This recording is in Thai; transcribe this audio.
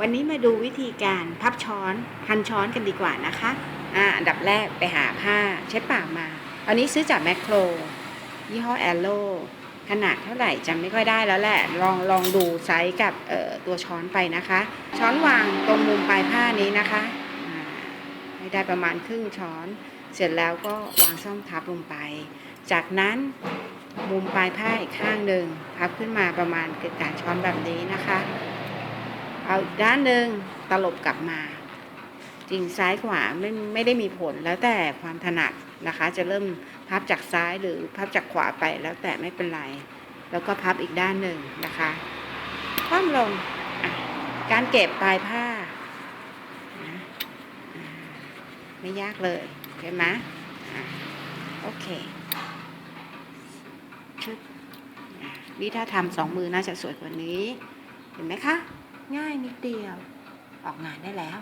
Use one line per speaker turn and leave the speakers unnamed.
วันนี้มาดูวิธีการพับช้อนพันช้อนกันดีกว่านะคะอ่าอันดับแรกไปหาผ้าเช็ดปากมา อันนี้ซื้อจากแมคโครยี่ห้อแอลโร่ขนาดเท่าไหร่จำไม่ค่อยได้แล้วแหละ ลองลองดูไซส์กับเอ่อตัวช้อนไปนะคะ ช้อนวางตรงมุมปลายผ้านี้นะคะให้ได้ประมาณครึ่งช้อน เสร็จแล้วก็วางซ่อมทับลงไป จากนั้นมุมปลายผ้าอีกข้างหนึ่งพับขึ้นมาประมาณเกิดการช้อนแบบนี้นะคะ เอาอีกด้านหนึ่งตลบกลับมาจริงซ้ายขวาไม่ไม่ได้มีผลแล้วแต่ความถนัดนะคะ จะเริ่มพับจากซ้ายหรือพับจากขวาไปแล้วแต่ไม่เป็นไร แล้วก็พับอีกด้านหนึ่งนะคะคว่ำลงการเก็บปลายผ้าไม่ยากเลยเห็นไหมโอเคชึบอะนี่ถ้าทำสองมือน่าจะสวยกว่านี้ เห็นไหมคะ ง่ายนิดเดียว ออกงานได้แล้ว